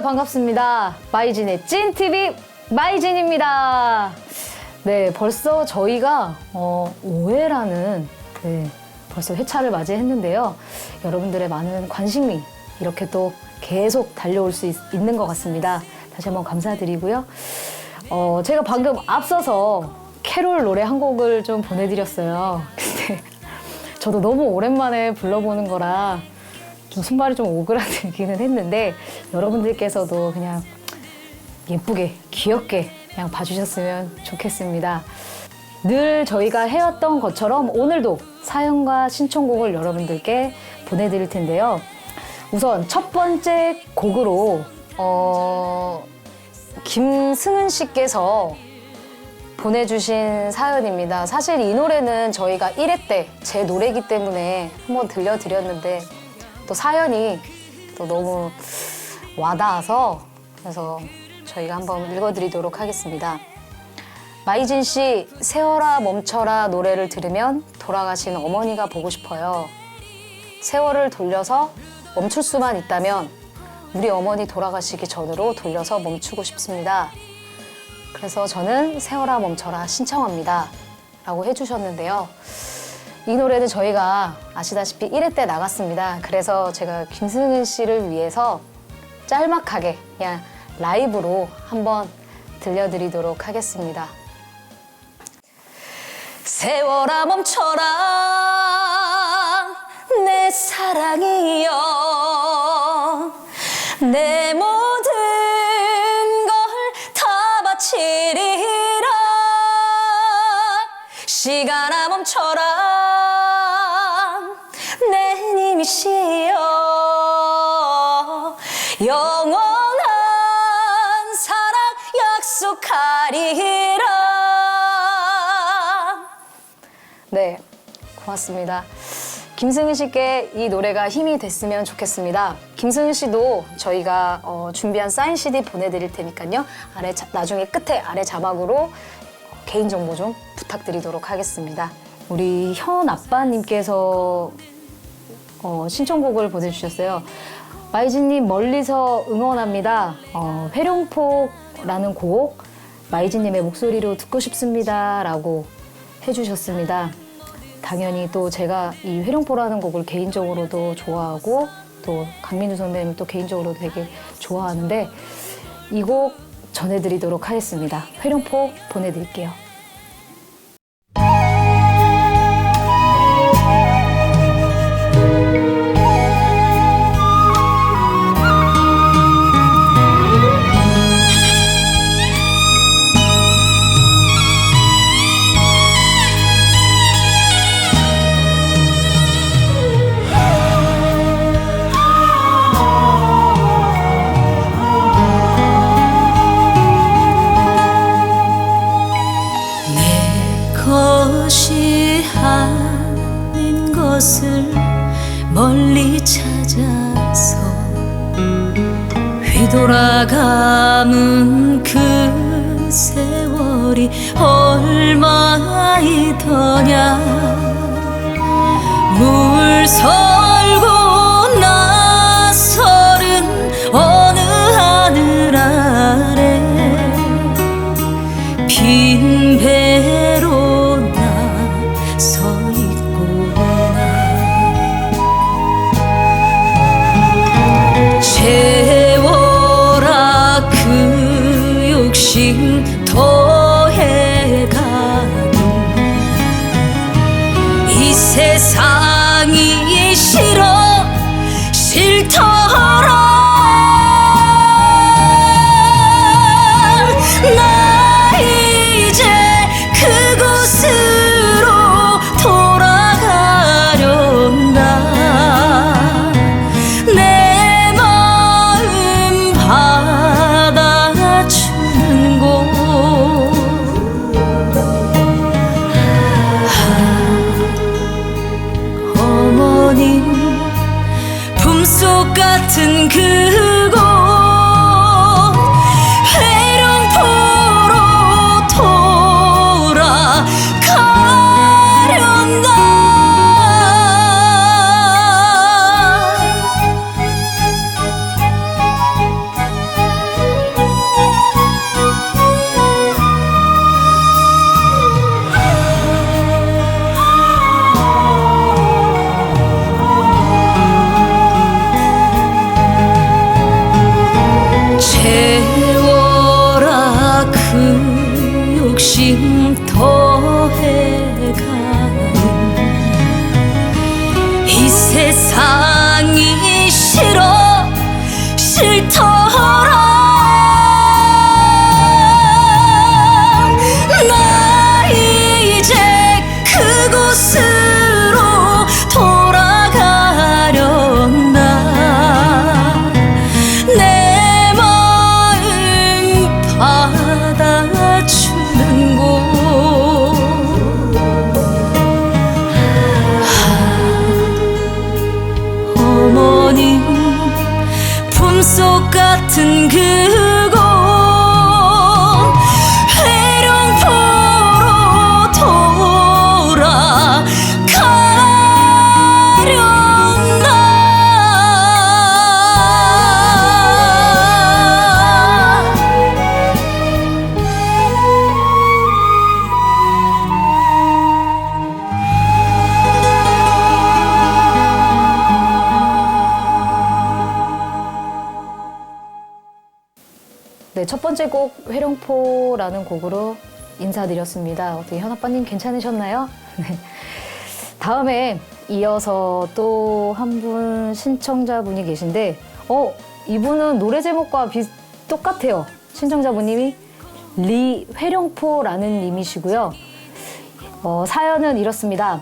안녕하세요. 반갑습니다. 마이진의 찐TV 마이진입니다. 네, 벌써 저희가 어, 5회라는 네, 벌써 회차를 맞이했는데요. 여러분들의 많은 관심이 이렇게 또 계속 달려올 수 있, 있는 것 같습니다. 다시 한번 감사드리고요. 어, 제가 방금 앞서서 캐롤 노래 한 곡을 좀 보내드렸어요. 근데 저도 너무 오랜만에 불러보는 거라 좀 손발이 좀 오그라들기는 했는데 여러분들께서도 그냥 예쁘게 귀엽게 그냥 봐주셨으면 좋겠습니다. 늘 저희가 해왔던 것처럼 오늘도 사연과 신청곡을 여러분들께 보내드릴 텐데요. 우선 첫 번째 곡으로 어, 김승은 씨께서 보내주신 사연입니다. 사실 이 노래는 저희가 1회 때 제 노래이기 때문에 한번 들려드렸는데 또 사연이 또 너무 와닿아서 그래서 저희가 한번 읽어드리도록 하겠습니다. 마이진 씨, 세월아 멈춰라 노래를 들으면 돌아가신 어머니가 보고 싶어요. 세월을 돌려서 멈출 수만 있다면 우리 어머니 돌아가시기 전으로 돌려서 멈추고 싶습니다. 그래서 저는 세월아 멈춰라 신청합니다. 라고 해주셨는데요. 이 노래는 저희가 아시다시피 1회 때 나갔습니다. 그래서 제가 김승은 씨를 위해서 짤막하게 그냥 라이브로 한번 들려드리도록 하겠습니다. 세월아 멈춰라 내 사랑이여 내모 시간아 멈춰라 내 님이시여 영원한 사랑 약속하리라 네 고맙습니다 김승은 씨께 이 노래가 힘이 됐으면 좋겠습니다. 김승은 씨도 저희가 어, 준비한 사인 CD 보내드릴 테니까요. 아래 자- 나중에 끝에 아래 자막으로 개인 정보 좀 부탁드리도록 하겠습니다. 우리 현 아빠님께서 어, 신청곡을 보내주셨어요. 마이진님 멀리서 응원합니다. 어, 회룡포라는 곡 마이진님의 목소리로 듣고 싶습니다라고 해주셨습니다. 당연히 또 제가 이 회룡포라는 곡을 개인적으로도 좋아하고 또 강민주 선배님 또 개인적으로 되게 좋아하는데 이 곡 전해드리도록 하겠습니다. 회룡포 보내드릴게요. 휘돌아감은 그 세월이 얼마이더냐. 물설고 같은 그 心痛。 첫 번째 곡 회룡포라는 곡으로 인사드렸습니다. 어떻게 현아빠님 괜찮으셨나요? 네. 다음에 이어서 또 한 분 신청자분이 계신데, 어, 이분은 노래 제목과 비, 똑같아요. 신청자분님이 리 회룡포라는 님이시고요. 어, 사연은 이렇습니다.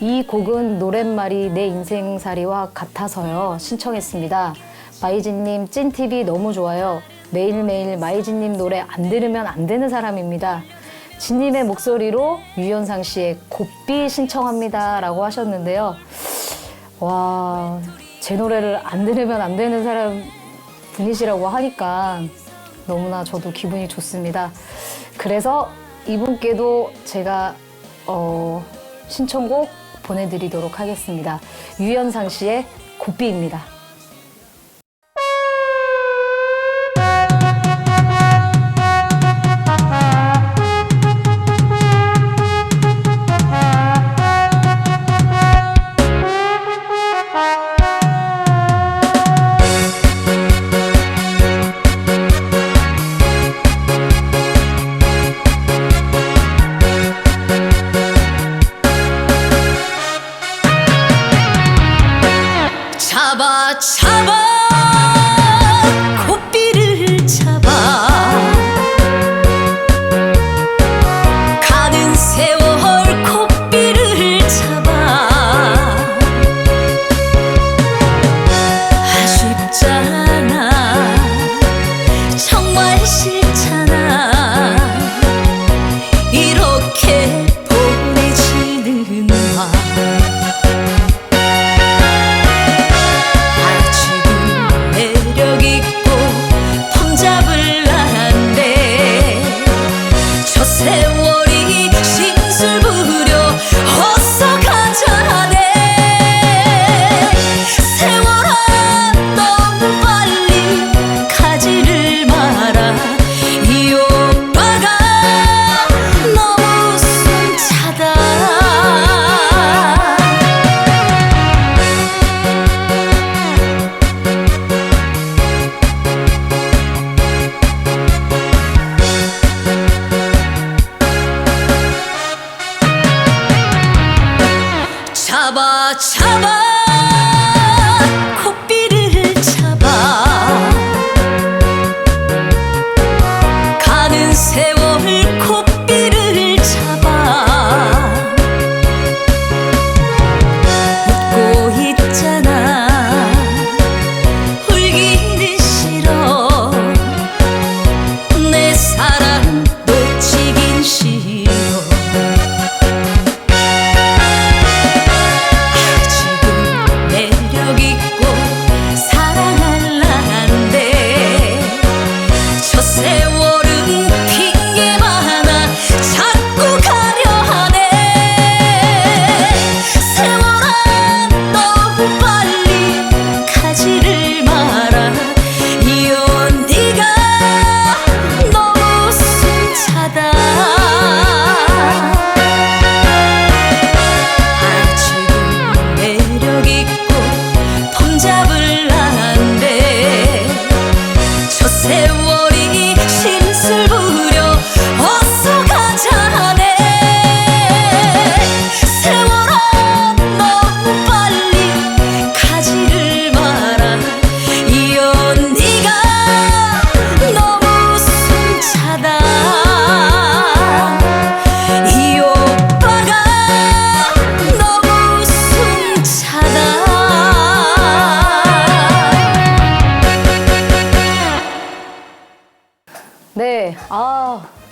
이 곡은 노랫말이 내 인생살이와 같아서요. 신청했습니다. 마이진님 찐TV 너무 좋아요. 매일매일 마이진님 노래 안 들으면 안 되는 사람입니다. 진님의 목소리로 유연상 씨의 곱비 신청합니다. 라고 하셨는데요. 와, 제 노래를 안 들으면 안 되는 사람 분이시라고 하니까 너무나 저도 기분이 좋습니다. 그래서 이분께도 제가 어, 신청곡 보내드리도록 하겠습니다. 유연상 씨의 곱비입니다. 잡아 잡아.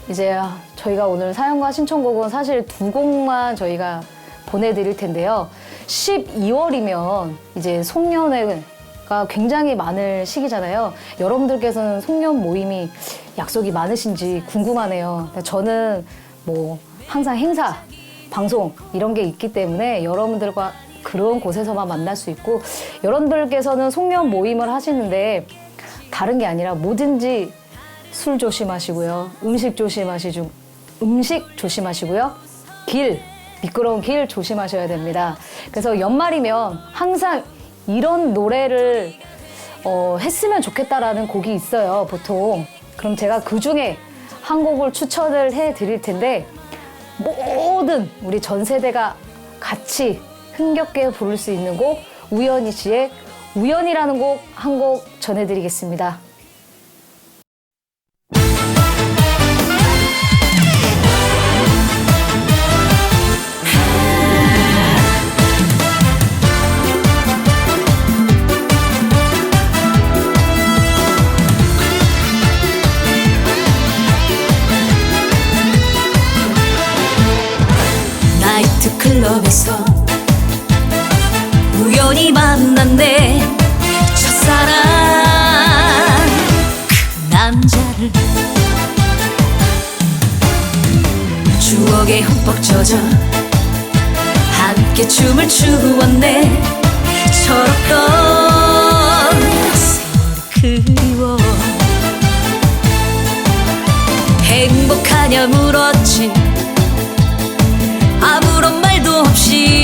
이제 저희가 오늘 사연과 신청곡은 사실 두 곡만 저희가 보내드릴 텐데요. 12월이면 이제 송년회가 굉장히 많을 시기잖아요. 여러분들께서는 송년 모임이 약속이 많으신지 궁금하네요. 저는 뭐 항상 행사, 방송 이런 게 있기 때문에 여러분들과 그런 곳에서만 만날 수 있고 여러분들께서는 송년 모임을 하시는데 다른 게 아니라 뭐든지 술 조심하시고요. 음식 조심하시고 음식 조심하시고요. 길 미끄러운 길 조심하셔야 됩니다. 그래서 연말이면 항상 이런 노래를 어, 했으면 좋겠다라는 곡이 있어요. 보통 그럼 제가 그 중에 한 곡을 추천을 해 드릴 텐데 모든 우리 전 세대가 같이 흥겹게 부를 수 있는 곡 우연희 씨의 우연이라는 곡 한곡 전해드리겠습니다. 젖어 함께 춤을 추었네. 철없던 세월이 그리워. 행복하냐 물었지. 아무런 말도 없이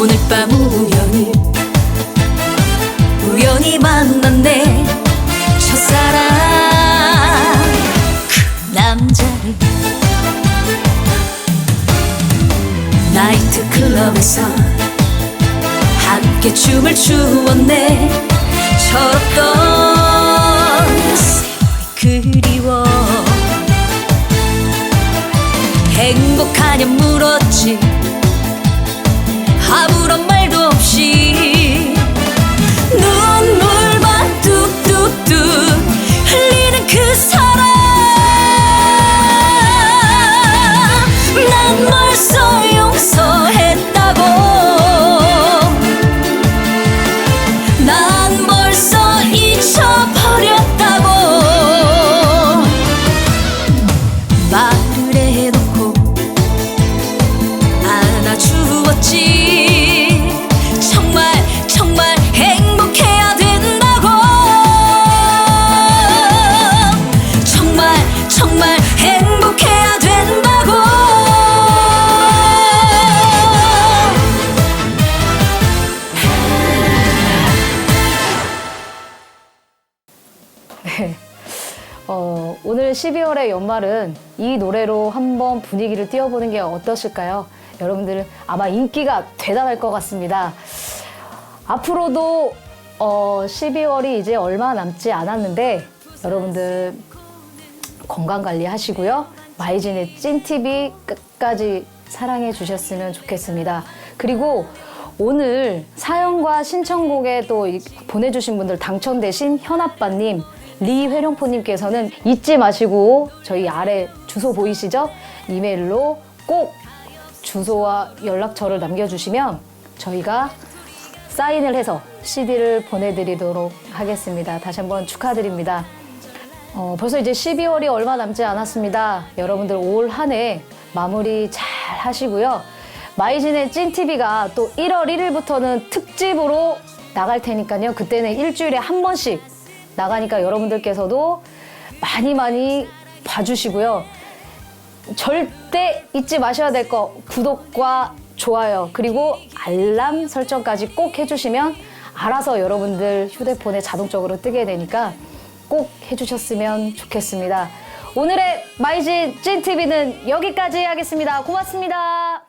오늘 밤 우연히 우연히 내 첫사랑. 그 남자를. 나이트 클럽에서 함께 춤을 추었네. 철없던 그리워. 행복하냐 물었지 12월의 연말은 이 노래로 한번 분위기를 띄워보는 게 어떠실까요? 여러분들 아마 인기가 대단할 것 같습니다. 앞으로도 어, 12월이 이제 얼마 남지 않았는데 여러분들 건강 관리 하시고요. 마이진의 찐TV 끝까지 사랑해 주셨으면 좋겠습니다. 그리고 오늘 사연과 신청곡에 또 이- 보내주신 분들 당첨되신 현아빠님, 리회령포님께서는 잊지 마시고 저희 아래 주소 보이시죠? 이메일로 꼭 주소와 연락처를 남겨주시면 저희가 사인을 해서 CD를 보내드리도록 하겠습니다. 다시 한번 축하드립니다. 어, 벌써 이제 12월이 얼마 남지 않았습니다. 여러분들 올 한 해 마무리 잘 하시고요. 마이진의 찐TV가 또 1월 1일부터는 특집으로 나갈 테니까요. 그때는 일주일에 한 번씩 나가니까 여러분들께서도 많이 많이 봐주시고요. 절대 잊지 마셔야 될 거 구독과 좋아요 그리고 알람 설정까지 꼭 해주시면 알아서 여러분들 휴대폰에 자동적으로 뜨게 되니까 꼭 해주셨으면 좋겠습니다. 오늘의 마이진 찐TV는 여기까지 하겠습니다. 고맙습니다.